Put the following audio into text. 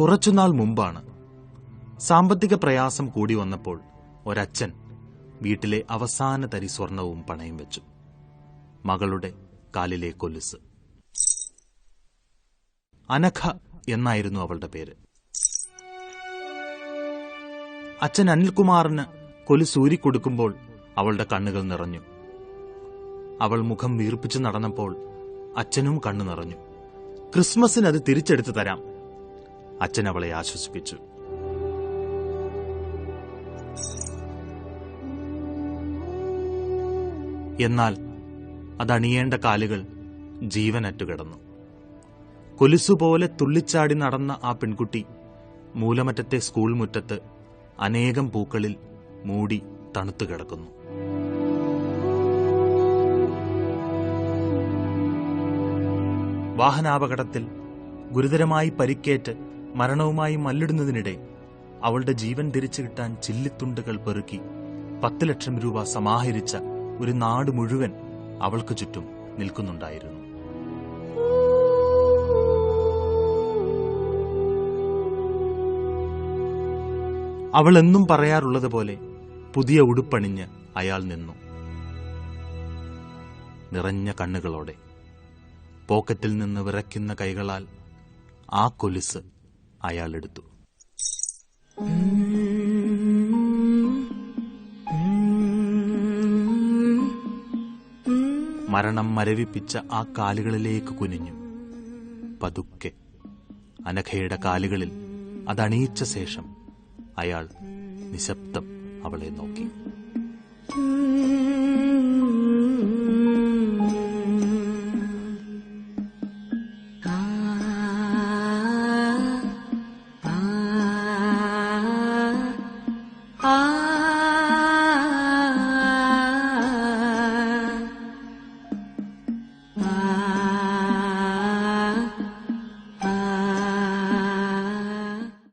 കുറച്ചുനാൾ മുമ്പാണ് സാമ്പത്തിക പ്രയാസം കൂടി വന്നപ്പോൾ ഒരച്ഛൻ വീട്ടിലെ അവസാന തരി സ്വർണവും പണയും വെച്ചു. മകളുടെ കാലിലെ കൊലുസ്. അനഖ എന്നായിരുന്നു അവളുടെ പേര്. അച്ഛൻ അനിൽകുമാറിന് കൊലുസൂരി കൊടുക്കുമ്പോൾ അവളുടെ കണ്ണുകൾ നിറഞ്ഞു. അവൾ മുഖം വീർപ്പിച്ചു നടന്നപ്പോൾ അച്ഛനും കണ്ണു നിറഞ്ഞു. ക്രിസ്മസിന് അത് തിരിച്ചെടുത്തു തരാം. അച്ഛൻ അവളെ ആശ്വസിപ്പിച്ചു. എന്നാൽ അതണിയേണ്ട കാലുകൾ ജീവനറ്റുകിടന്നു കൊലുസുപോലെ തുള്ളിച്ചാടി നടന്ന ആ പെൺകുട്ടി മൂലമറ്റത്തെ സ്കൂൾ മുറ്റത്ത് അനേകം പൂക്കളിൽ മൂടി തണുത്തു കിടക്കുന്നു. വാഹനാപകടത്തിൽ ഗുരുതരമായി പരിക്കേറ്റ് മരണവുമായി മല്ലിടുന്നതിനിടെ അവളുടെ ജീവൻ തിരിച്ചു കിട്ടാൻ ചില്ലിത്തുണ്ടുകൾ പെറുക്കി പത്ത് ലക്ഷം രൂപ സമാഹരിച്ച ഒരു നാട് മുഴുവൻ അവൾക്ക് ചുറ്റും നിൽക്കുന്നുണ്ടായിരുന്നു. അവൾ എന്നും പറയാറുള്ളത് പോലെ പുതിയ ഉടുപ്പണിഞ്ഞ് അയാൾ നിന്നു. നിറഞ്ഞ കണ്ണുകളോടെ പോക്കറ്റിൽ നിന്ന് വിറയ്ക്കുന്ന കൈകളാൽ ആ കൊലുസ് അയാൾ എടുത്തു മരണം മരവിപ്പിച്ച ആ കാലുകളിലേക്ക് കുനിഞ്ഞു. പതുക്കെ അനഘയുടെ കാലുകളിൽ അതണിയിച്ച ശേഷം അയാൾ നിശബ്ദം അവളെ നോക്കി.